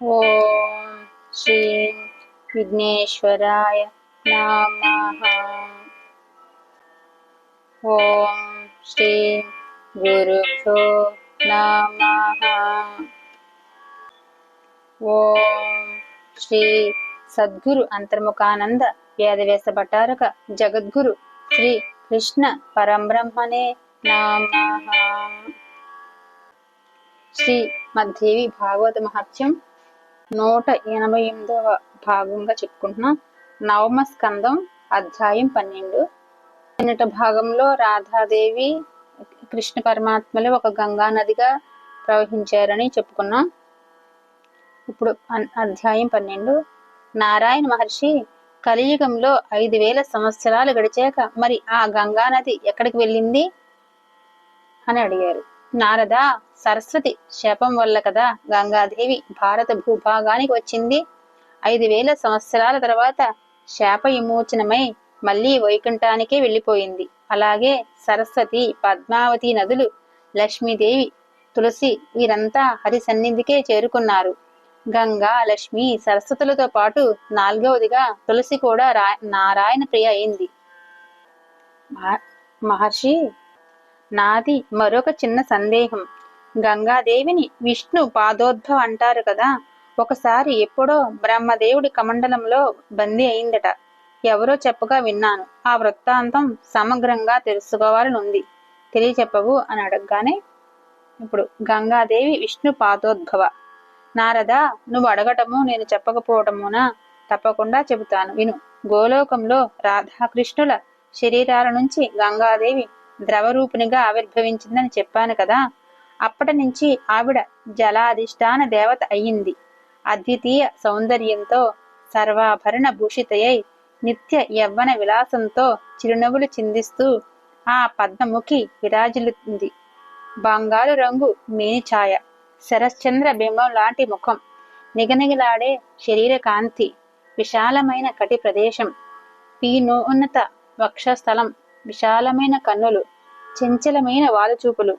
ఓం శ్రీ విఘ్నేశ్వరాయ నమ ఓం శ్రీ గురుభ్యో నమ ఓం శ్రీ సద్గురు అంతర్ముఖానంద వేదవ్యాస భటారక జగద్గురు శ్రీ కృష్ణ పరంబ్రహ్మణే నమః శ్రీ మధ్యేవి భాగవత మహత్యం నూట ఎనభై ఎనిమిదవ భాగంగా చెప్పుకుంటున్నాం. నవమ స్కందం అధ్యాయం పన్నెండు. నిన్నటి భాగంలో రాధాదేవి కృష్ణ పరమాత్మలు ఒక గంగా నదిగా ప్రవహించారని చెప్పుకున్నాం. ఇప్పుడు అన్- అధ్యాయం పన్నెండు. నారాయణ మహర్షి కలియుగంలో ఐదు వేల సంవత్సరాలు గడిచాక మరి ఆ గంగా నది ఎక్కడికి వెళ్ళింది? అని అడిగారు. నారద సరస్వతి శాపం వల్ల కదా గంగాదేవి భారత భూభాగానికి వచ్చింది. ఐదు వేల సంవత్సరాల తర్వాత శాప విమోచనమై మళ్ళీ వైకుంఠానికే వెళ్ళిపోయింది. అలాగే సరస్వతి పద్మావతి నదులు లక్ష్మీదేవి తులసి వీరంతా హరి సన్నిధికే చేరుకున్నారు. గంగా లక్ష్మి సరస్వతులతో పాటు నాలుగవదిగా తులసి కూడా రా నారాయణ ప్రియ అయింది. మహ- మహర్షి నాది మరొక చిన్న సందేహం. గంగాదేవిని విష్ణు పాదోద్భవ అంటారు కదా. ఒకసారి ఎప్పుడో బ్రహ్మదేవుడి కమండలంలో బందీ అయిందట. ఎవరో చెప్పగా విన్నాను. ఆ వృత్తాంతం సమగ్రంగా తెలుసుకోవాలని ఉంది తెలియచెప్పవు అని అడగగానే ఇప్పుడు గంగాదేవి విష్ణు పాదోద్భవ. నారద నువ్వు అడగటము నేను చెప్పకపోవటమునా? తప్పకుండా చెబుతాను. విను. గోలోకంలో రాధాకృష్ణుల శరీరాల నుంచి గంగాదేవి ద్రవరూపిణిగా ఆవిర్భవించిందని చెప్పాను కదా అప్పటి నుంచి ఆవిడ జలాధిష్టాన దేవత అయ్యింది. అద్వితీయ సౌందర్యంతో సర్వాభరణ భూషితయై నిత్య యవ్వన విలాసంతో చిరునవ్వులు చిందిస్తూ ఆ పద్మముఖి విరాజిల్లుతుంది. బంగారు రంగు మేనిఛాయ శరశ్చంద్ర బింబం లాంటి ముఖం నిగనిగలాడే శరీర కాంతి విశాలమైన కటి ప్రదేశం పీనోన్నత వక్షస్థలం విశాలమైన కన్నులు చెంచలమైన వాలుచూపులు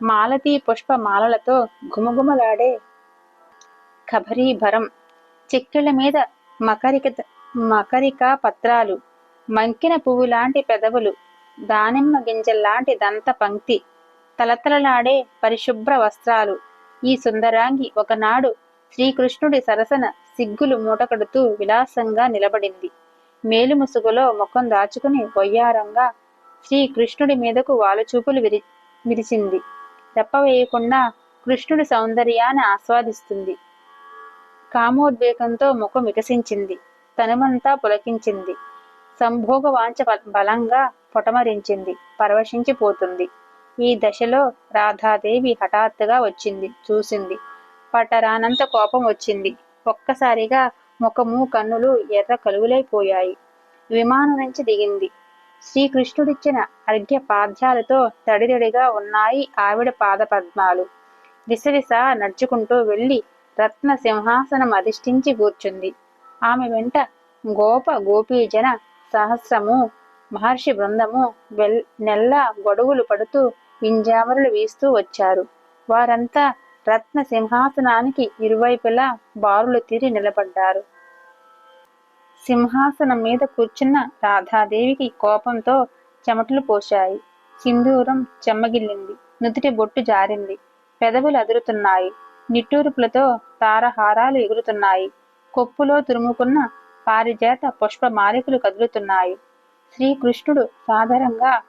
మాలతీ పుష్ప మాలలతో గుమగుమలాడే కభరీభరం చెక్కిళ్ళ మీద మకరిక మకరిక పత్రాలు మంకిన పువ్వు లాంటి పెదవులు దానిమ్మ గింజల్లాంటి దంత పంక్తి తలతలలాడే పరిశుభ్ర వస్త్రాలు. ఈ సుందరాంగి ఒకనాడు శ్రీకృష్ణుడి సరసన సిగ్గులు మూటకడుతూ విలాసంగా నిలబడింది. మేలు ముసుగులో ముఖం దాచుకుని వయ్యారంగా శ్రీకృష్ణుడి మీదకు వాలుచూపులు విరి విరిచింది. రెప్పవేయకుండా కృష్ణుడి సౌందర్యాన్ని ఆస్వాదిస్తుంది. కామోద్వేగంతో ముఖం వికసించింది. తనుమంతా పులకించింది. సంభోగ వాంచ బలంగా పొటమరించింది. పరవశించిపోతుంది ఈ దశలో రాధాదేవి హఠాత్తుగా వచ్చింది. చూసింది. పట్టరానంత కోపం వచ్చింది. ఒక్కసారిగా ముఖము కన్నులు ఎర్ర కలుగులైపోయాయి. విమానం నుంచి దిగింది. శ్రీకృష్ణుడిచ్చిన అర్ఘ్య పాద్యాలతో తడిదడిగా ఉన్నాయి ఆవిడ పాద పద్మాలు విసవిస నడుచుకుంటూ వెళ్ళి రత్న సింహాసనం అధిష్ఠించి కూర్చుంది. ఆమె వెంట గోప గోపీజన సహస్రము మహర్షి బృందము వెల్ నెల్ల గొడుగులు పడుతూ వింజామరులు వీస్తూ వచ్చారు. వారంతా రత్న సింహాసనానికి ఇరువైపులా బారులు తీరి నిలబడ్డారు. సింహాసనం మీద కూర్చున్న రాధాదేవికి కోపంతో చెమటలు పోశాయి. సింధూరం చెమ్మగిల్లింది. నుదుటి బొట్టు జారింది. పెదవులు అదురుతున్నాయి. నిట్టూర్పులతో తారహారాలు ఎగురుతున్నాయి. కొప్పులో తురుముకున్న పారిజాత పుష్పమాలికలు కదులుతున్నాయి. శ్రీకృష్ణుడు సాధారణంగా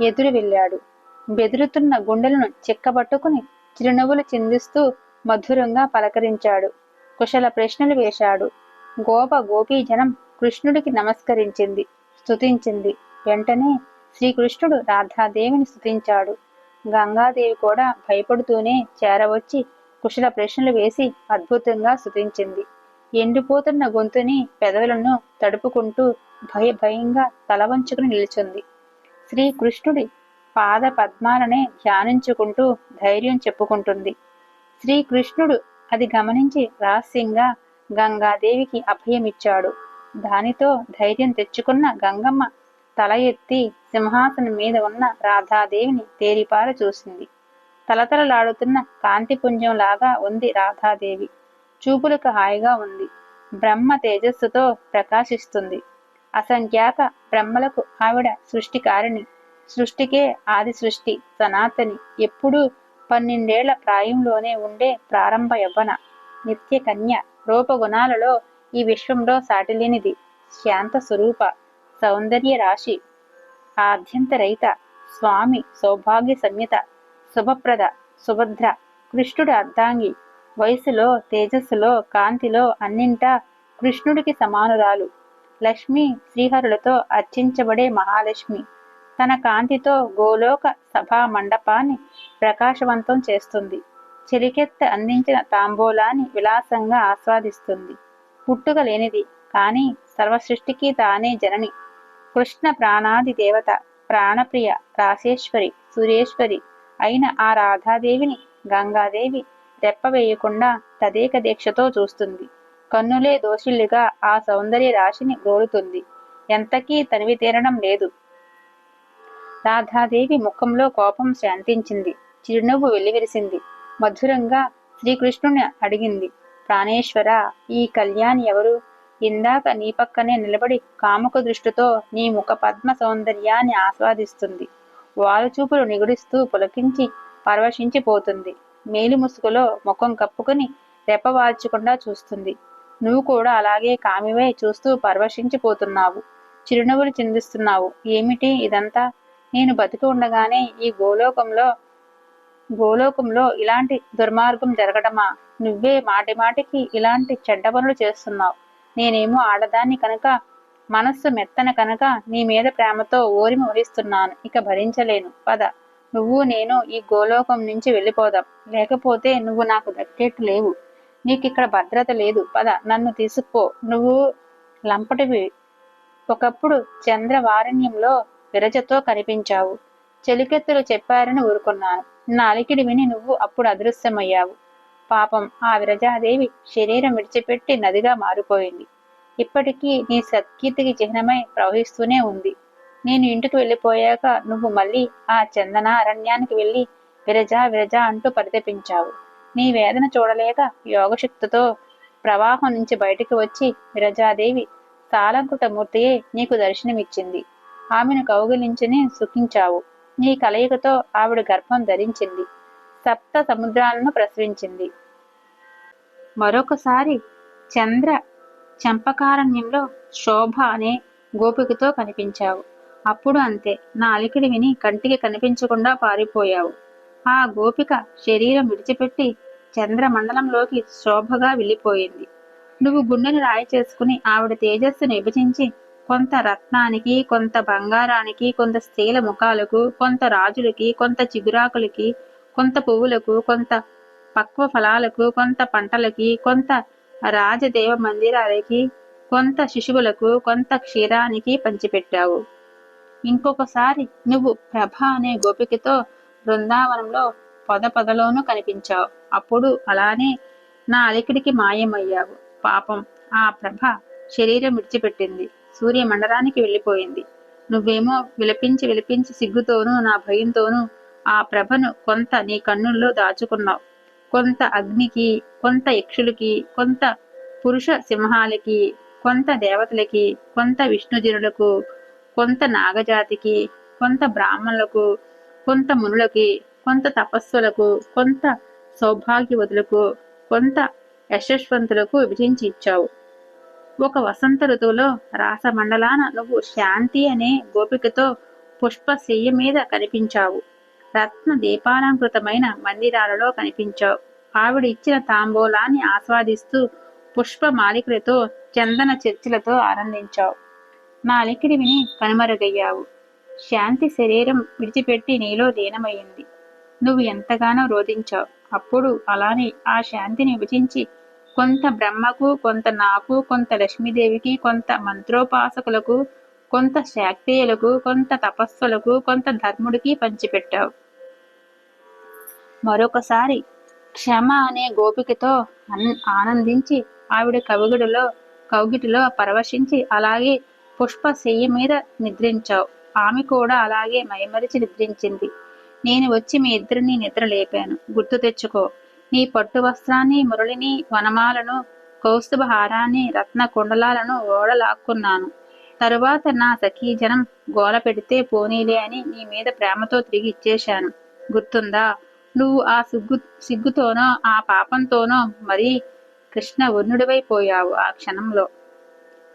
ఎదురు వెళ్ళాడు. బెదురుతున్న గుండెలను చిక్కబట్టుకుని చిరునవ్వులు చిందిస్తూ మధురంగా పలకరించాడు. కుశల ప్రశ్నలు వేశాడు. గోప గోపీజనం కృష్ణుడికి నమస్కరించింది స్తుతించింది. వెంటనే శ్రీకృష్ణుడు రాధాదేవిని స్తుతించాడు. గంగాదేవి కూడా భయపడుతూనే చేరవచ్చి కుశల ప్రశ్నలు వేసి అద్భుతంగా స్తుతించింది. ఎండిపోతున్న గొంతుని పెదవులను తడుపుకుంటూ భయ భయంగా తల వంచుకుని నిలిచింది. శ్రీకృష్ణుడి పాద పద్మాలనే ధ్యానించుకుంటూ ధైర్యం చెప్పుకుంటుంది. శ్రీకృష్ణుడు అది గమనించి రహస్యంగా గంగాదేవికి అభయమిచ్చాడు. దానితో ధైర్యం తెచ్చుకున్న గంగమ్మ తల ఎత్తి సింహాసనం మీద ఉన్న రాధాదేవిని తేరిపార చూసింది. తలతలలాడుతున్న కాంతిపుంజం లాగా ఉంది రాధాదేవి. చూపులకు హాయిగా ఉంది. బ్రహ్మ తేజస్సుతో ప్రకాశిస్తుంది. అసంఖ్యాక బ్రహ్మలకు ఆవిడ సృష్టికారిణి. సృష్టికే ఆది సృష్టి సనాతని. ఎప్పుడూ పన్నెండేళ్ళ ప్రాయంలోనే ఉండే ప్రారంభ యవ్వన నిత్య కన్య రూపగుణాలలో ఈ విశ్వంలో సాటిలేనిది. శాంత స్వరూప సౌందర్య రాశి ఆద్యంతరహిత స్వామి సౌభాగ్య సంయుత శుభప్రద సుభద్ర కృష్ణుడు అర్ధాంగి. వయసులో తేజస్సులో కాంతిలో అన్నింటా కృష్ణుడికి సమానురాలు. లక్ష్మి శ్రీహరులతో అర్చించబడే మహాలక్ష్మి. తన కాంతితో గోలోక సభా మండపాన్ని ప్రకాశవంతం చేస్తుంది. చెలికెత్త అందించిన తాంబూలాన్ని విలాసంగా ఆస్వాదిస్తుంది. పుట్టుక లేనిది కానీ సర్వసృష్టికి తానే జనని. కృష్ణ ప్రాణాది దేవత ప్రాణప్రియ రాసేశ్వరి సురేశ్వరి అయిన ఆ రాధాదేవిని గంగాదేవి రెప్పవేయకుండా తదేక దీక్షతో చూస్తుంది. కన్నులే దోషిల్లుగా ఆ సౌందర్య రాశిని గోరుతుంది. ఎంతకీ తనివి తీరడం లేదు. రాధాదేవి ముఖంలో కోపం శాంతించింది. చిరునవ్వు వెల్లివిరిసింది. మధురంగా శ్రీకృష్ణుని అడిగింది. ప్రాణేశ్వర ఈ కళ్యాణి ఎవరు? ఇందాక నీ పక్కనే నిలబడి కాముక దృష్టితో నీ ముఖ పద్మ సౌందర్యాన్ని ఆస్వాదిస్తుంది. వాలుచూపులు నిగుడిస్తూ పులకించి పరవశించిపోతుంది మేలు ముసుగులో ముఖం కప్పుకుని రెప్పవాల్చకుండా చూస్తుంది. నువ్వు కూడా అలాగే కామివై చూస్తూ పరవశించిపోతున్నావు చిరునవ్వులు చిందిస్తున్నావు. ఏమిటి ఇదంతా? నేను బతికి ఉండగానే ఈ గోలోకంలో గోలోకంలో ఇలాంటి దుర్మార్గం జరగడమా నువ్వే మాటి మాటికి ఇలాంటి చెడ్డ పనులు చేస్తున్నావు. నేనేమో ఆడదాన్ని కనుక మనస్సు మెత్తన కనుక నీ మీద ప్రేమతో ఓరిమి వహిస్తున్నాను ఇక భరించలేను. పద. నువ్వు నేను ఈ గోలోకం నుంచి వెళ్ళిపోదాం. లేకపోతే నువ్వు నాకు దక్కేట్టు లేవు. నీకు ఇక్కడ భద్రత లేదు. పద. నన్ను తీసుకుపో. నువ్వు లంపటివి. ఒకప్పుడు చంద్రవారణ్యంలో విరజతో కనిపించావు. చెలికెత్తులు చెప్పారని ఊరుకున్నాను. నా అలికిడి విని నువ్వు అప్పుడు అదృశ్యమయ్యావు. పాపం ఆ విరజాదేవి శరీరం విడిచిపెట్టి నదిగా మారిపోయింది. ఇప్పటికీ నీ సత్కీర్తికి చిహ్నమై ప్రవహిస్తూనే ఉంది. నేను ఇంటికి వెళ్ళిపోయాక నువ్వు మళ్ళీ ఆ చందన అరణ్యానికి వెళ్ళి విరజా విరజా అంటూ పరితపించావు. నీ వేదన చూడలేక యోగశక్తితో ప్రవాహం నుంచి బయటికి వచ్చి విరజాదేవి సాలంకృత మూర్తియే నీకు దర్శనమిచ్చింది. ఆమెను కౌగిలించుని సుఖించావు. నీ కలయికతో ఆవిడ గర్భం ధరించింది. సప్త సముద్రాలను ప్రసవించింది. మరొకసారి చంద్ర చంపకారణ్యంలో శోభ అనే గోపికతో కనిపించావు. అప్పుడు అంతే. నా అలికిడి విని కంటికి కనిపించకుండా పారిపోయావు. ఆ గోపిక శరీరం విడిచిపెట్టి చంద్రమండలంలోకి శోభగా వెళ్ళిపోయింది. నువ్వు గుండెని రాయి చేసుకుని ఆవిడ తేజస్సును విభజించి కొంత రత్నానికి కొంత బంగారానికి కొంత స్త్రీల ముఖాలకు కొంత రాజులకి కొంత చిగురాకులకి కొంత పువ్వులకు కొంత పక్వ ఫలాలకు కొంత పంటలకి కొంత రాజదేవ మందిరాలకి కొంత శిశువులకు కొంత క్షీరానికి పంచిపెట్టావు. ఇంకొకసారి నువ్వు ప్రభ అనే గోపికతో బృందావనంలో పొద పొదలోనూ కనిపించావు. అప్పుడు అలానే నా అలికిడికి మాయమయ్యావు. పాపం ఆ ప్రభ శరీరం విడిచిపెట్టింది. సూర్య మండలానికి వెళ్ళిపోయింది. నువ్వేమో విలపించి విలపించి సిగ్గుతోనూ నా భయంతోనూ ఆ ప్రభను కొంత నీ కన్నుల్లో దాచుకున్నావు. కొంత అగ్నికి కొంత యక్షులకి కొంత పురుష సింహాలకి కొంత దేవతలకి కొంత విష్ణుజనులకు కొంత నాగజాతికి కొంత బ్రాహ్మణులకు కొంత మునులకి కొంత తపస్సులకు కొంత సౌభాగ్యవతులకు కొంత యశస్వంతులకు విభజించి ఇచ్చావు. ఒక వసంత ఋతువులో రాసమండలాన నువ్వు శాంతి అనే గోపికతో పుష్ప శయ్య మీద కనిపించావు. రత్న దీపాలంకృతమైన మందిరాలలో కనిపించావు. ఆవిడ ఇచ్చిన తాంబూలాన్ని ఆస్వాదిస్తూ పుష్ప మాలికలతో చందన చర్చిలతో ఆనందించావు. నా అలికిడి విని కనుమరుగయ్యావు. శాంతి శరీరం విడిచిపెట్టి నీలో లీనమయ్యింది నువ్వు ఎంతగానో రోధించావు. అప్పుడు అలానే ఆ శాంతిని విభజించి కొంత బ్రహ్మకు కొంత నాకు కొంత లక్ష్మీదేవికి కొంత మంత్రోపాసకులకు కొంత శాక్తేయులకు కొంత తపస్సులకు కొంత ధర్ముడికి పంచిపెట్టావు. మరొకసారి క్షమ అనే గోపికతో ఆనందించి ఆవిడ కవిగుడిలో కౌగిటిలో పరవశించి అలాగే పుష్ప శయ్య మీద నిద్రించావు. ఆమె కూడా అలాగే మైమరిచి నిద్రించింది. నేను వచ్చి మీ ఇద్దరిని నిద్ర లేపాను గుర్తు తెచ్చుకో. నీ పట్టు వస్త్రాన్ని మురళిని వనమాలను కౌస్తుభ హారాన్ని రత్న కుండలాలను ఓడలాక్కున్నాను. తరువాత నా సఖీ జనం గోల పెడితే పోనీలే అని నీ మీద ప్రేమతో తిరిగి ఇచ్చేశాను. గుర్తుందా? నువ్వు ఆ సిగ్గు సిగ్గుతోనో ఆ పాపంతోనో మరీ కృష్ణ వర్ణుడివైపోయావు ఆ క్షణంలో.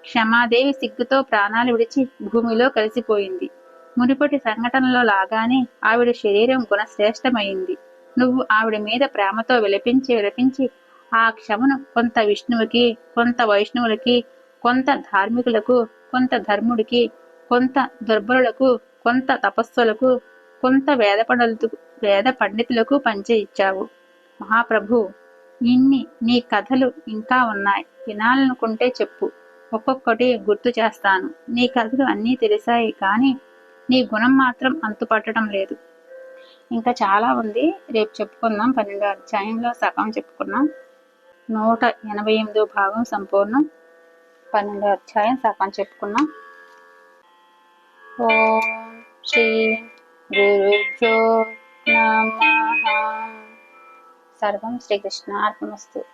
క్షమాదేవి సిగ్గుతో ప్రాణాలు విడిచి భూమిలో కలిసిపోయింది. మునుపటి సంఘటనలో లాగానే ఆవిడ శరీరం గుణశ్రేష్టమైంది. నువ్వు ఆవిడ మీద ప్రేమతో విలపించి విలపించి ఆ క్షమను కొంత విష్ణువుకి కొంత వైష్ణవులకి కొంత ధార్మికులకు కొంత ధర్ముడికి కొంత దుర్బలులకు కొంత తపస్సులకు కొంత వేద పండితులకు వేద పండితులకు పంచే ఇచ్చావు. మహాప్రభు ఇన్ని నీ కథలు ఇంకా ఉన్నాయి. వినాలనుకుంటే చెప్పు. ఒక్కొక్కటి గుర్తు చేస్తాను. నీ కథలు అన్నీ తెలిసాయి కానీ నీ గుణం మాత్రం అంతుపట్టడం లేదు. ఇంకా చాలా ఉంది. రేపు చెప్పుకుందాం. పన్నెండు అధ్యాయంలో సగం చెప్పుకున్నాం. నూట ఎనభై ఎనిమిదో భాగం సంపూర్ణం. పన్నెండో అధ్యాయం సగం చెప్పుకున్నాం. ఓం శ్రీ గురుజో నమ. సర్వం శ్రీకృష్ణ అర్పణమస్తు